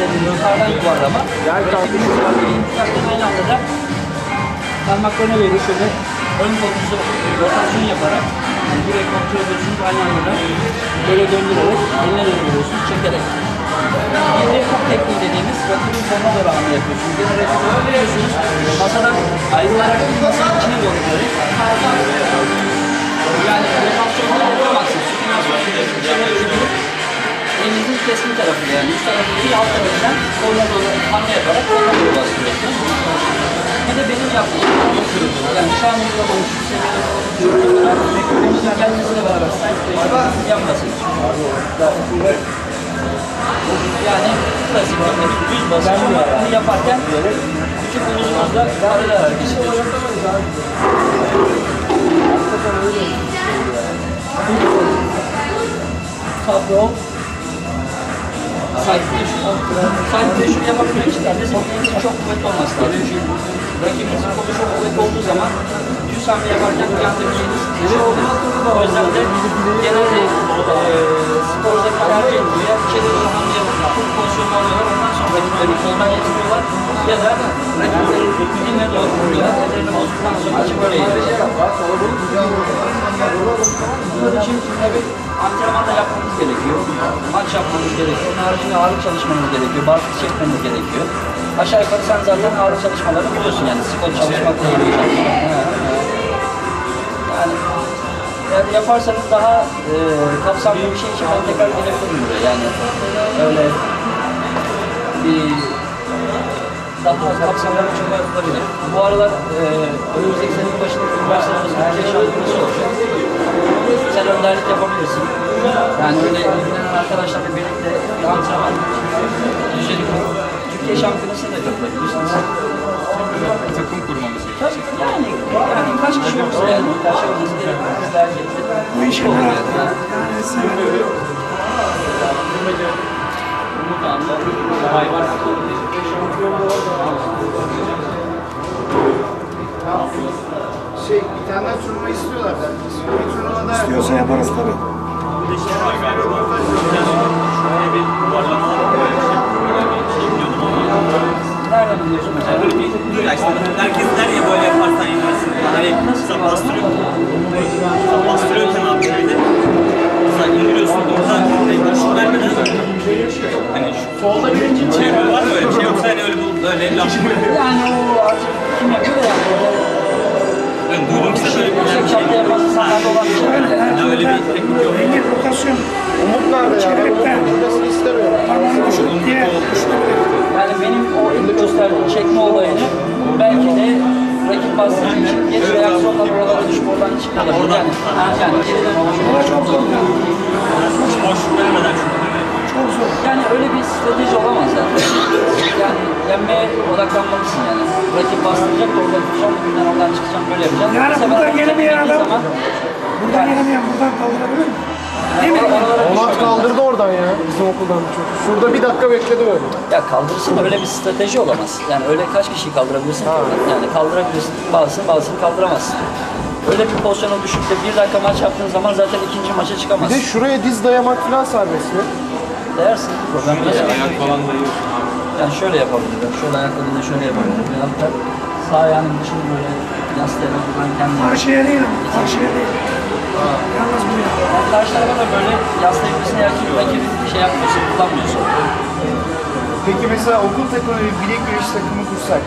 dediğimiz yukarıdan yuvarlama. Yer kalkışı var. Aynı anda da parmaklarına verir şöyle ön kolunuzu rotasyon yaparak yani direkt kontrol ediyorsunuz aynı anda da böyle döndürerek eline döndürüyorsunuz çekerek. Bir kop tekniği dediğimiz rakibin koluna doğru hamle yapıyorsunuz. Gene rakibi öldürüyorsunuz. Masadan ayrılarak masanın içine doğru böyle. Yani keskin tarafı yani. Üst tarafı değil alt tarafından koluna doğru hamle yaparak koluna doğru bastırıyorsunuz. Bir de benim yaptığım yani şu an uygulamanın şu seviyede olduğu kendisiyle beraber site yapmasın. Yani klasik bir düz basın ama bunu yaparken küçük omuzumuzla paralel hareket ediyoruz. Tablo Side push. Side push yapabilmek için bizim elimizin çok kuvvetli olması lazım. Çünkü rakibimizin kolu çok kuvvetli olduğu zaman düz hamle yaparken uyandırabileceğiniz şey oluyor. O yüzden de genelde e, sporda tercih ediliyor. Doğru hamle yapıp full pozisyonda oluyorlar. Ondan sonra rakipleri koldan getiriyorlar. Ya da rakipleri diline doğru vuruyorlar. Ellerini bozduktan sonra açıp böyle yiyorlar. Bunun için tabii antrenman da yapmamız gerekiyor. Maç yapmamız gerekiyor. Onun haricinde ağırlık çalışmamız gerekiyor. Barfiks çekmemiz gerekiyor. Aşağı yukarı sen zaten ağırlık çalışmalarını biliyorsun yani. Skor çalışmakla ilgili. Yani yani yaparsanız daha e, kapsamlı bir şey için ben tekrar gelebilirim buraya. Yani öyle bir daha kapsamlı bir yapılabilir. Bu aralar e, önümüzdeki senenin başında üniversitemizin Türkiye şampiyonası olacak. Sen önderlik yapabilirsin. Yani öyle ilgilenen arkadaşlarla birlikte bir antrenman kurup Türkiye şampiyonasına da katılabilirsiniz. takım kurmamız gerekiyor. Yani, yani kaç kişi yoksa yani. Bu işe Olur yarar. yani. Sen Şey bir tane turnuva istiyorlar da. Bir turnuvada istiyorsa yaparız tabii. Nereden biliyorsun mesela? Herkes der ya böyle Yani o artık yapıyor da yani. ben böyle bir şey. şartlı yapan insanlarda olan bir şey. Yani öyle bir teknik yok. Ya? Düşürüp diye Yani benim o ilk gösterdiğim çekme olayını belki de rakip bastığı için geç reaksiyonlar oralara düşüp oradan çıkmalar. Yani, yani çok mi? Çok zor. Yani öyle bir strateji olamaz zaten. Yani yenmeye odaklanmalısın yani. Rakip bastıracak da oradan tutacağım, ben oradan çıkacağım, böyle yapacağım. Yani Bu sefer buradan gelemeyen adam- zaman- Buradan yenemeyen buradan kaldırabilir mi? Değil mi? Onat kaldırdı oradan ya bizim okuldan çok. Şurada bir dakika bekledi böyle. Ya kaldırırsın da öyle bir strateji olamaz. Yani öyle kaç kişiyi kaldırabilirsin ki oradan? Yani kaldırabilirsin bazısını bazısını kaldıramazsın. Öyle bir pozisyona düşüp de bir dakika maç yaptığın zaman zaten ikinci maça Bir de çıkamazsın. şuraya diz dayamak falan serbest mi? Değersin. Problem yok. Ayak falan dayıyorsun abi. Yani şöyle yapabilirim. Şöyle ayaklarını şöyle yapabilirim. Ya da sağ ayağının dışını böyle yaslayarak buradan kendini... Karşıya değil ama. Karşıya değil. Yalnız buraya. Yani karşı tarafa da böyle yaslayıp üstüne rakip rakibi şey yapmıyorsun, kullanmıyorsun. Peki mesela okul takımı bir bilek güreşi takımı kursak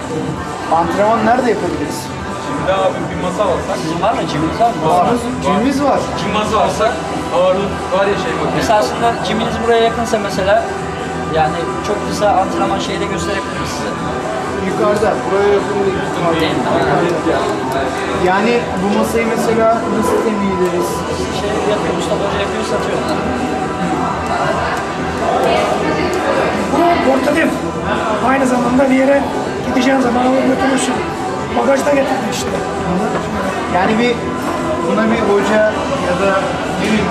antrenman nerede yapabiliriz? Şimdi abi bir masa alsak, Sizin var mı? Ciminiz var mı? Var. Cimimiz var. kim masa alsak ağırlık var ya şey makinesi. Esasında ciminiz buraya yakınsa mesela yani çok kısa antrenman şeyde gösterebiliriz size. Yukarıda. Buraya yakın değil. Değil mi? Yani bu masayı mesela nasıl temin ederiz? Şey yapıyor, Mustafa Hoca yapıyor, satıyor. Bu portatif. Aynı zamanda bir yere gideceğin zaman alıp götürürsün. Bagajda getirdin işte. Yani bir buna bir hoca ya da bileyim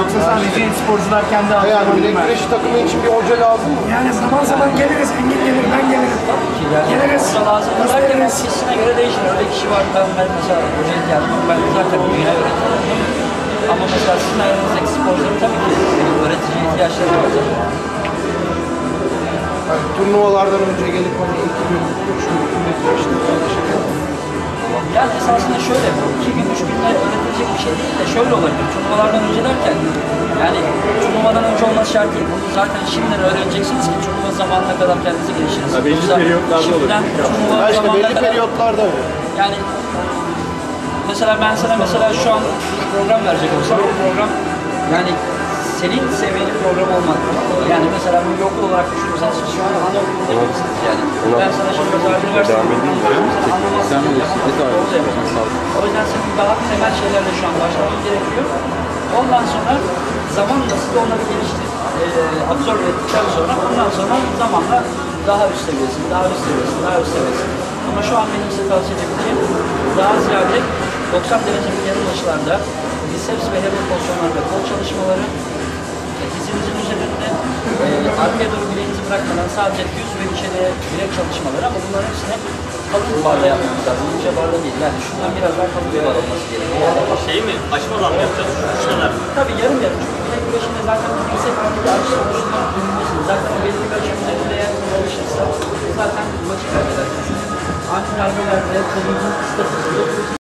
yoksa sadece sporcular kendi Yani bilek güreşi takımı için bir hoca lazım mı? Yani zaman zaman geliriz, Engin gelir, ben gelirim. Ki yani Geliriz, hoca lazım. Herkes gösteririz. kişisine göre değişir. Öyle kişi var, ben, ben mesela hoca ihtiyacım yok, ben zaten dünya öğretiyorum. Ama mesela sizin aranızdaki sporcuların tabii ki öğretici ihtiyaçları var. turnuvalardan önce gelip hani iki gün, üç gün, üç gün işte paylaşırken. Yani esasında şöyle, bu iki gün, üç günde öğretilecek bir şey değil de şöyle olabilir. Turnuvalardan önce derken, yani turnuvadan önce olması şart değil. Bunu zaten şimdiden öğreneceksiniz ki turnuva zamanına kadar kendinizi geliştirirsiniz. Ha, belli Yoksa periyotlarda olur. Şimdiden turnuva Ya işte belli kadar, periyotlarda yani mesela ben sana mesela şu an bir program verecek olsam, o program yani senin seviyeli program olmalı. Yani mesela bu yokul olarak düşünürsen şu an anaokulunda gibisiniz yani. Ben sana şimdi mesela üniversite Sen bilirsin. O yüzden senin daha temel şeylerle şu an başlaman gerekiyor. Ondan sonra zamanla siz de onları geliştirip e, absorbe ettikten sonra ondan sonra zamanla daha üst seviyesin, daha üst seviyesin, daha üst seviyesin. Ama şu an benim size tavsiye edebileceğim daha ziyade 90 derecelik yarım açılarda biceps ve head pozisyonlar ve kol çalışmaları dizinizin üzerinde e, arkaya doğru bileğinizi bırakmadan sadece düz ve içeriye bilek çalışmaları ama bunların hepsini kalın bir barda yapmamız lazım. İnce barda değil. Yani şundan biraz daha kalın bir bar olması gerekiyor. Yani Şey mi? Açmadan mı yapacağız? Şu kadar. Tabii yarım yarım. Çünkü bilek güreşinde zaten bir dirsek altında açı bilmesiniz. Zaten o belli bir ölçüm üzerinde eğer çalışırsa zaten maçı kaybedersiniz. Ani darbelerde kolunuzun ıslatıcılığı